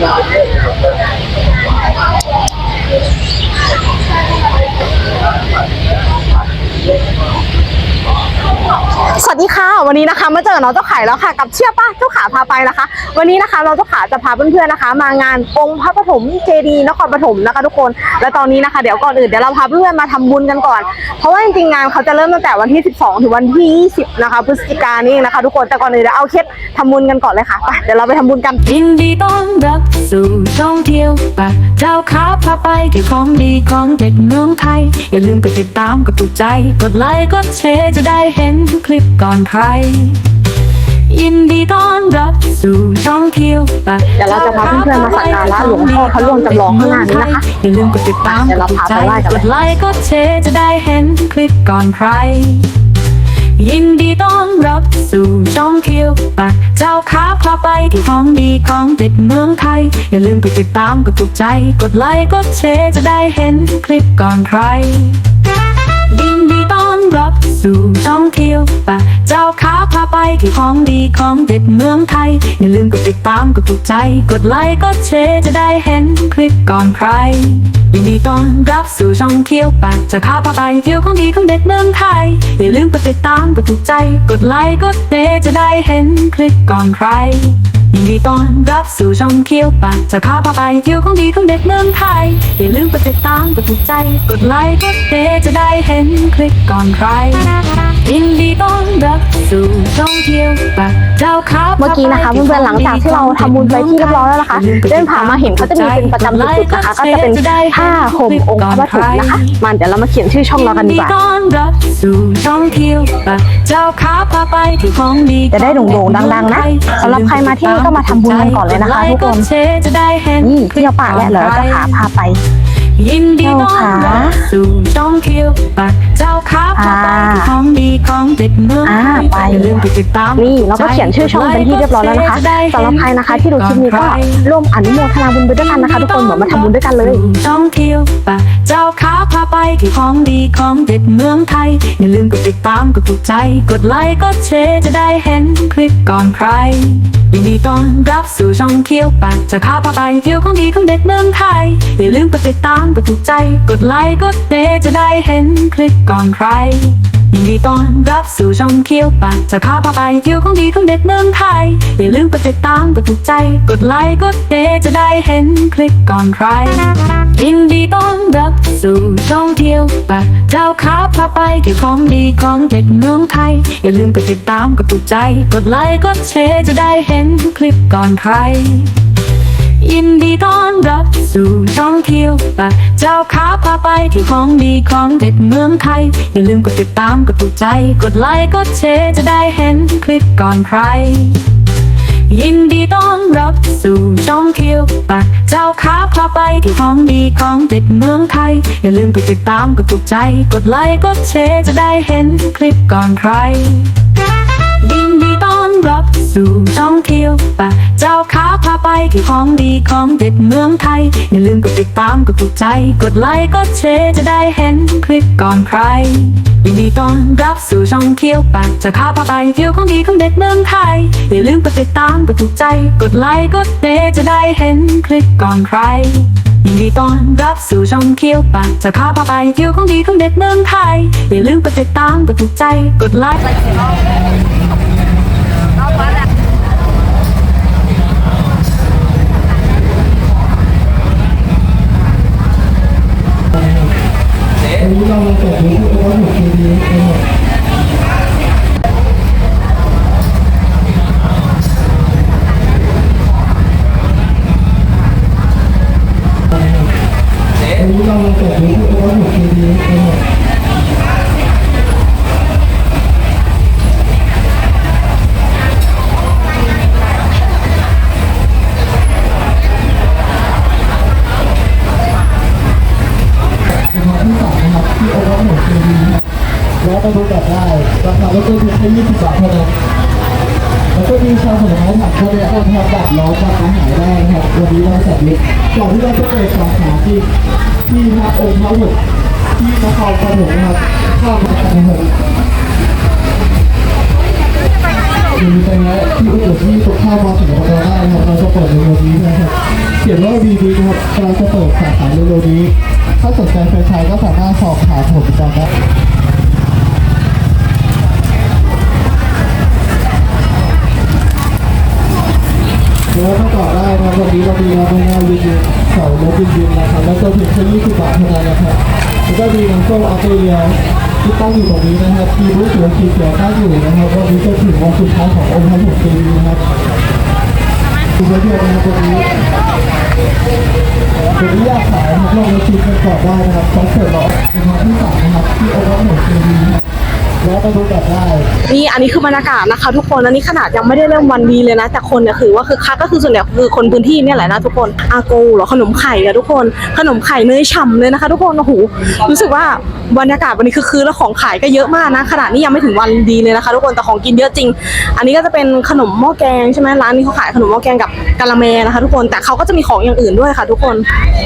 not get here, but... สวัสดีค่ะ วันนี้นะคะมาเจอน้องเจ้าขาแล้วค่ะ กับเชื่อป้าเจ้าขาพาไปนะคะ วันนี้นะคะน้องเจ้าขาจะพาเพื่อนๆนะคะ มางานองค์พระปฐมเจดีย์นครปฐมนะคะทุกคน และตอนนี้นะคะเดี๋ยวก่อนอื่นเดี๋ยวเราพาเพื่อนมาทำบุญกันก่อน เพราะว่าจริงๆงานเขาจะเริ่มตั้งแต่วันที่ 12 ถึงวันที่ 20 นะคะพฤศจิกายนนี่นะคะ ทุกคนแต่ก่อนอื่นเดี๋ยวเอาเคล็ดทำบุญกันก่อนเลยค่ะไปเดี๋ยวเราไปทำบุญกันยินดีต้อนรับสู่ท่องเที่ยวปะเจ้าขาพาไปที่ของดีของเด็ดเมืองไทยอย่าลืมไปติดตามกับถูกใจกดไลค์กดแชร์จะได้เห็นคลิปก่อนใคร ยินดีต้อนรับสู่ท่องเที่ยวปะเดี๋ยวเราจะพาเพื่อนๆมาสักการะหลวงพ่อพระร่วงจำลองข้างหน้านี้นะคะอย่าลืมกดติดตามเดี๋ยวเราถูกพาใจไปไหว้กันกเลยดไลค์กดแชร์จะได้เห็นคลิปก่อนใคร ยินดีต้อนรับสู่ช่องเที่ยวปากเจ้าขาพาไปที่ของดีของเด็ดเมืองไทย อย่าลืมไปติดตามกดถูกใจ กดไลค์กดแชร์จะได้เห็นคลิปก่อนใครยินดีต้อน รับสู่ช่องเที่ยวปาเจ้าขาพาไปที่ของดีของเด็ดเมืองไทย อย่าลืมกดติดตามกดถูกใจ กดไลค์กดแชร์จะได้เห็นคลิปก่อนใครยินดีต้อนรับสู่ช่องเที่ยวปากจะพาพาไปเที่ยวของดีของเด็ดเมืองไทย อย่าลืมกดติดตามกดถูกใจ กดไลค์กดแชร์จะได้เห็นคลิปก่อนใคร ยินดีต้อนรับสู่ช่องเที่ยวปากจะพาพาไปเที่ยวของดีของเด็ดเมืองไทย อย่าลืมกดติดตามกดถูกใจ กดไลค์กดเดจะได้เห็นคลิปก่อนใครยินดีต้อน สู่ช่องเที่ยวปากเจ้าขาเมื่อกี้นะคะเพื่อนๆหลังจากที่เราทำบุญไปที่เรียบร้อยแล้วนะคะเดินผ่านมาเห็นเขาจะมีเป็นประจำจุดๆนะคะก็จะเป็นผ้าห่มองค์พระปฐมนะคะมาเดี๋ยวเรามาเขียนชื่อช่องเรากันดีกว่ายิต้อนรับสู่ช่องเที่ยวปากเจ้าขาพาไปที่ของดีจะได้โด่งๆดังๆนะสำหรับใครมาที่นี่ก็มาทำบุญกันก่อนเลยนะคะทุกคนไลค์ดแชร์จะได้เห็นนี่เที่ยวป่าและเหรอเจ้าขาพาไป ยินดีต้อนรับสู่ช่องเที่ยวปากเจ้าขาพาไปที่ของดีของเด็ดเมืองอ่าไปอย่าลืมไปติดตามนี่เราก็เขียนชื่อช่องเป็นที่เรียบร้อยแล้วนะคะสำหรับใครนะคะ ที่ดูคลิปนี้ก็ร่วมอนุโมทนาบุญไปด้วยกันนะคะ ทุกคนเหมือนมาทำบุญด้วยกันเลยท่องเที่ยวปะ ของดีของเด็ดเมืองไทย อย่าลืมกดติดตามกดถูกใจ กดไลค์กดแชร์จะได้เห็นคลิปก่อนใครยินดีต้อนรับสู่ช่องเที่ยวปัดจะพาพาไปเที่ยวของดีของเด็ดเมืองไทย อย่าลืมกดติดตามกดถูกใจ กดไลค์กดแชร์จะได้เห็นคลิปก่อนใคร ยินดีต้อนรับสู่ช่องเที่ยวปากจะพาพาไปเที่ยวของดีของเด็ดเมืองไทย อย่าลืมกดติดตามกดถูกใจ กดไลค์กดแชร์จะได้เห็นคลิปก่อนใครยินดีต้อนรับสู่ช่องเที่ยวปากเจ้าขาพาไปเที่ยวของดีของเด็ดเมืองไทย อย่าลืมกดติดตามกดถูกใจ กดไลค์กดแชร์จะได้เห็นคลิปก่อนใคร ยินดีต้อนรับสู่ช่องเที่ยวปากเจ้าขาพาไปที่ของดีของเด็ดเมืองไทย อย่าลืมกดติดตามกดถูกใจ กดไลค์กดแชร์จะได้เห็นคลิปก่อนใคร ยินดีต้อนรับสู่ช่องเที่ยวปากเจ้าขาพาไปที่ของดีของเด็ดเมืองไทย อย่าลืมกดติดตามกดถูกใจ กดไลค์กดแชร์จะได้เห็นคลิปก่อนใคร สู่ช่องเที่ยวปะเจ้าขาพาไปที่ของดีของเด็ดเมืองไทย อย่าลืมกดติดตามกดถูกใจ กดไลค์กดแชร์จะได้เห็นคลิปก่อนใครยินดีต้อนรับสู่ช่องเที่ยวป่ะจะพาพาไปเที่ยวของดีของเด็ดเมืองไทย อย่าลืมกดติดตามกดถูกใจ กดไลค์กดแชร์จะได้เห็นคลิปก่อนใครยินดีต้อนรับสู่ช่องเที่ยวปาจะพาพาไปเที่ยวของดีของเด็ดเมืองไทยอย่าลืมกดติดตามกดถูกใจกดไลค์ ที่โอ๊ตหมดทีดีไมดเป็นครั้งที่สองรับที่โอเวอร์หมดทีดีนะแล้วไปดูแบบได้ราคาก็คือเพียงแค่ยี่สิบบาทเท่านั้น แล้วก็มีชาวผลไม้ผักทะเลอ่อนทำบัตรร้อนจากอาหารได้ครับวันนี้เราจัดลิสต์ก่อนที่เราจะเปิดสาขาที่ที่พระองค์พระหุที่นครปฐมนะครับข้าวผัดนะครับมีไปแล้ที่อุดที่ตกข้าวมาถึงเราได้นะครับเราจะเปิดเร็วๆนี้นะครับเขียนว่าดีดีนะครับกำลังจะเปิดสาขาเร็วๆนี้ ถ้าสนใจแฟรนไชส์ก็สามารถสอบถามผมได้ แล้วถ้าต่อได้นะครับวันนี้เรามีเราไม่น่าวินเสาลบวินๆนะครับแล้วก็เพียงแค่20บบาทเท่านั้นนะครับแล้วก็มีน้ำส้มออสเตรเลียที่ตั้งอยู่ตรงนี้นะครับมีรูปเสือสีเขียวตั้งอยู่นะครับวันนี้จะถึงวันสุดท้ายขององค์พระผมเจดีย์นะครับคุณผู้ชมนะครับวันนี้วันนี้อยากขายนะครับลองมาชิมกันก่อนได้นะครับซอสเสิร์ฟหรอนะครับที่สามนะครับที่องค์พระผมเจดีย์นะครับ แล้วมาดูกันได้นี่อันนี้คือบรรยากาศนะคะ ทุกคนอันนี้ขนาดยังไม่ได้เริ่มวันดีเลยนะ แต่คนเนี่ยคือว่าคือคักก็คือส่วนใหญ่คือคนพื้นที่เนี่ยแหละนะทุกคนอาโกเหรอขนมไข่อะทุกคน ขนมไข่เนยฉ่ำเลยนะคะ ทุกคนโอ้โหรู้สึกว่า บรรยากาศวันนี้คือคือแล้วของขายก็เยอะมากนะขนาดนี้ยังไม่ถึงวันดีเลยนะคะทุกคนแต่ของกินเยอะจริง อันนี้ก็จะเป็นขนมหม้อแกงใช่ไหมร้านนี้เขาขายขนมหม้อแกงกับกะละแมนะคะทุกคนแต่เขาก็จะมีของอย่างอื่นด้วยค่ะ ทุกคน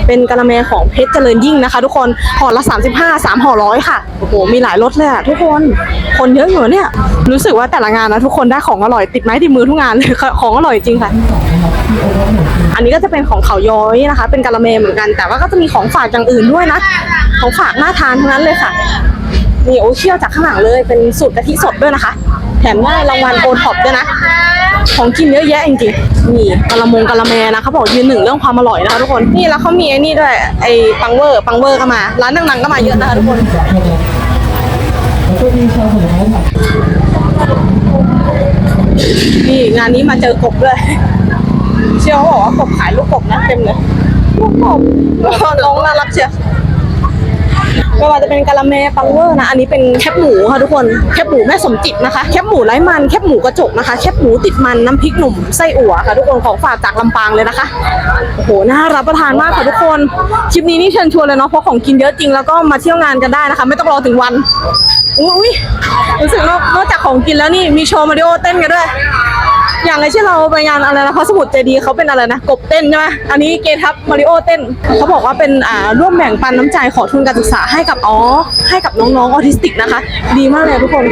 เป็นกะละแมของเพชรเจริญยิ่งนะคะ ทุกคนห่อละ 35 3ห่อร้อยค่ะโอ้โหมีหลายรสเลยอะทุกคนคนเยอะอยู่เนี่ย รู้สึกว่าแต่ละงานนะทุกคนได้ของอร่อยติดไม้ติดมือทุกงานเลยของอร่อยจริงค่ะ อันนี้ก็จะเป็นของเขาย้อยนะคะ เป็นกะละเมเหมือนกัน แต่ว่าก็จะมีของฝากอย่างอื่นด้วยนะ ของฝากน่าทานทั้งนั้นเลยค่ะนี่โอเชี่ยวจากข้างหลังเลย เป็นสูตรกะทิสดด้วยนะคะ แถมได้รางวัลโอท็อปด้วยนะ ของกินเยอะแยะจริงๆนี่กะละมงกะละแมนะเขาบอกยืนหนึ่งเรื่องความอร่อยนะคะทุกคน นี่แล้วเขามีไอ้นี่ด้วย ไอ้ปังเวอร์ ปังเวอร์ก็มา ร้านดังๆก็มาเยอะนะคะทุกคนนี่งานนี้มาเจอกบด้วย เชี่ยวเขาบอกว่ากบขายลูกกบนะเต็มเลย ลูกกบน้องน่ารักเชียวไม่ว่าจะเป็นกะละแมปังเวอร์นะ อันนี้เป็นแคบหมูค่ะทุกคน แคบหมูแม่สมจิตนะคะ แคบหมูไร้มัน แคบหมูกระจกนะคะ แคบหมูติดมันน้ำพริกหนุ่มไส้อั่วค่ะทุกคนของฝากจากลำปางเลยนะคะ โอ้โห น่ารับประทานมากค่ะทุกคน คลิปนี้นี่เชิญชวนเลยเนาะ เพราะของกินเยอะจริงแล้วก็มาเที่ยวงานกันได้นะคะ ไม่ต้องรอถึงวัน อุ้ยรู้สึกนอกนอกจากของกินแล้วนี่มีโชว์มาริโอเต้นกันด้วย อย่างไรที่เราไปงานอะไรนะพระสมุทรเจดีย์เขาเป็นอะไรนะ กบเต้นใช่ไหมอันนี้เกทับมาริโอเต้นเขาบอกว่าเป็นอ่าร่วมแบ่งปันน้ำใจขอทุนการศึกษาให้กับอ๋อให้กับน้องๆออทิสติกนะคะ ดีมากเลยทุกคน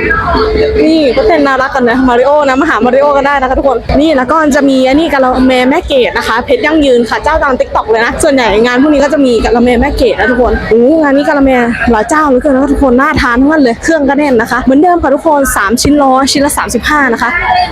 นี่ก็เต้นน่ารักกันนะมาริโอนะมาหามาริโอกันได้นะคะทุกคนนี่แล้วก็จะมีอันนี้กะละแมแม่เกดนะคะเพชรยั่งยืนค่ะเจ้าดังติ๊กต็อกเลยนะส่วนใหญ่งานพวกนี้ก็จะมีกะละแมแม่เกดนะทุกคนโอ้งานนี้กะละแมหลายเจ้าเหลือเกินนะทุกคนน่าทานทั้งนั้นเลยเครื่องก็แน่นนะคะ เหมือนเดิมค่ะทุกคน 3 ชิ้นร้อยชิ้นละ 35 นะคะ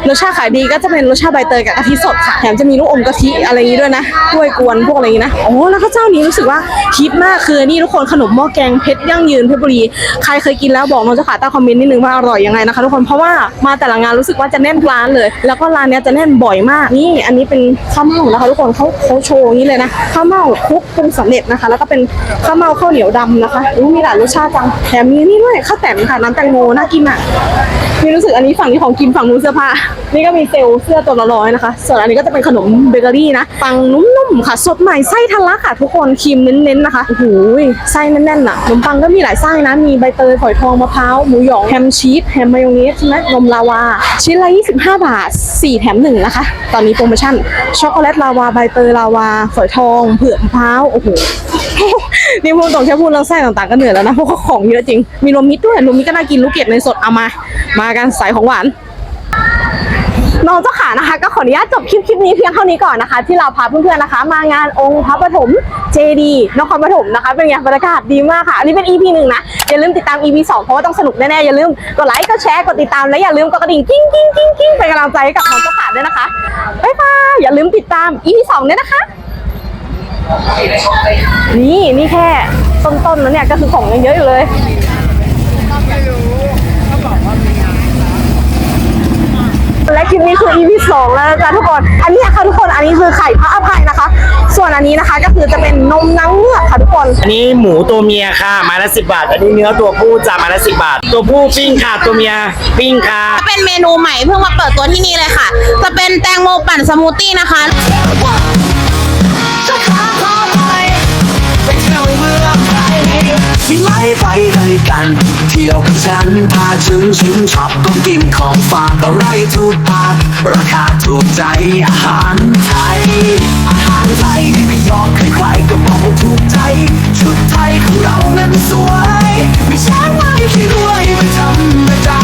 รสชาติขายดีก็จะเป็นรสชาติใบเตยกับกะทิสดค่ะแถมจะมีลูกอมกะทิอะไรอย่างนี้ด้วยนะกล้วยกวนพวกอะไรอย่างนี้นะอ๋อแล้วก็เจ้านี้รู้สึกว่าฮิตมากคือนี่ทุกคนขนมหม้อแกงเพชรยั่งยืนเพชรบุรีใครเคยกินแล้วบอกน้องเจ้าขาใต้คอมเมนต์นิดนึงว่าอร่อยยังไงนะคะทุกคนเพราะว่ามาแต่ละงานรู้สึกว่าจะแน่นร้านเลย แล้วก็ร้านเนี้ยจะแน่นบ่อยมากนี่อันนี้เป็นข้าวเม่านะคะทุกคนเขาเขาโชว์นี้เลยนะข้าวเม่าคลุกปรุงสำเร็จนะคะ แล้วก็เป็นข้าวเม่าข้าวเหนียวดำนะคะอู้มีหลายรสชาติจังแถมมีนี่ด้วยข้าวแตนค่ะน้ำแตงโมน่ากินอะ นี่รู้สึกอันนี้ฝั่งนี้ของกินฝั่งนู้นเสื้อผ้า นี่ก็มีเซลล์เสื้อตัวละร้อยนะคะ ส่วนอันนี้ก็จะเป็นขนมเบเกอรี่นะ ปังนุ่มๆค่ะ สดใหม่ไส้ทะลักค่ะ ทุกคนครีมเน้นๆนะคะโอ้โหไส้แน่นๆอะขนมปังก็มีหลายไส้นะ มีใบเตยฝอยทองมะพร้าวหมูหยองแฮมชีสแฮมมายองเนสใช่ไหมนมลาวา ชิ้นละ 25 บาท 4 แถม 1 นะคะ ตอนนี้โปรโมชั่นช็อกโกแลตลาวาใบเตยลาวาฝอยทอง เผือกมะพร้าวโอ้โห นี่พูดตรงแค่พูดเรื่องไส้ต่างๆก็เหนื่อยแล้วนะเพราะว่าของเยอะจริง มีรวมมิตรด้วยรวมมิตรก็น่ากินลูกเกดในสดเอามา มากันสายของหวานน้องเจ้าขานะคะ ก็ขออนุญาตจบคลิปคลิปนี้เพียงเท่านี้ก่อนนะคะ ที่เราพาเพื่อนๆนะคะ มางานองค์พระปฐมเจดีย์นครปฐมนะคะ เป็นไงบรรยากาศดีมากค่ะ อันนี้เป็น EP หนึ่งนะ อย่าลืมติดตาม EP สองเพราะว่าต้องสนุกแน่ๆ อย่าลืมกดไลค์กดแชร์กดติดตามและอย่าลืมกดกระดิ่งกิ้งกิ้งกิ้งกิ้งเป็นกำลังใจให้กับน้องเจ้าขาด้วยนะคะบ๊ายบายอย่าลืมติดตาม EP สองด้วยนะคะ นี่นี่แค่ต้นๆแล้วเนี่ยก็คือของยังเยอะอยู่เลยและคลิปนี้คือ EP สองแล้วนะจ๊ะทุกคน อันนี้ค่ะทุกคน อันนี้คือไข่พระอภัยนะคะ ส่วนอันนี้นะคะก็คือจะเป็นนมนางเงือกค่ะทุกคน อันนี้หมูตัวเมียค่ะไม้ละสิบบาท อันนี้เนื้อตัวผู้จ้าไม้ละสิบบาท ตัวผู้ปิ้งค่ะ ตัวเมียปิ้งค่ะ เป็นเมนูใหม่เพิ่งมาเปิดตัวที่นี่เลยค่ะ จะเป็นแตงโมปั่นสมูทตี้นะคะ ที่ไหลไปด้กัน เที่ยวกับฉันพาฉันชิมชอบต้องกินของฝากอะไรถูกปากราคาถูกใจอาหารไทย อาหารไทยไม่ยอมใครๆก็บอกว่าถูกใจ ชุดไทยของเรานั้นสวย ไม่ใช่ว่าที่รวยไม่ธรรมดา